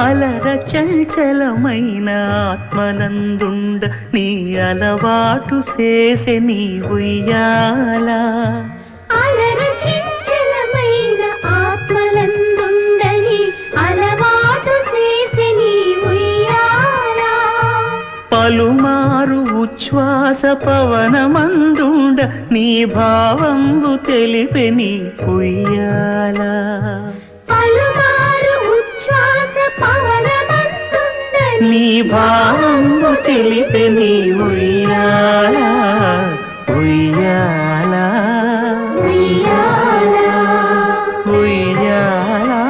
అలర చంచలమైన ఆత్మనందుండ నీ అలవాటు చేసే నీ ఉయ్యాలా అలర చంచలమైన ఆత్మలందుండని అలవాటు చేసి నీ ఉయ్యాలా పలుమారు ఉచ్ఛ్వాస పవనమందుండ నీ భావంబు తెలిపే నీ ఉయ్యాలా నీ భారము తెలిపి నీ ఉయ్యాలా ఉయ్యాలా. ఉయ్యాలా. ఉయ్యాలా.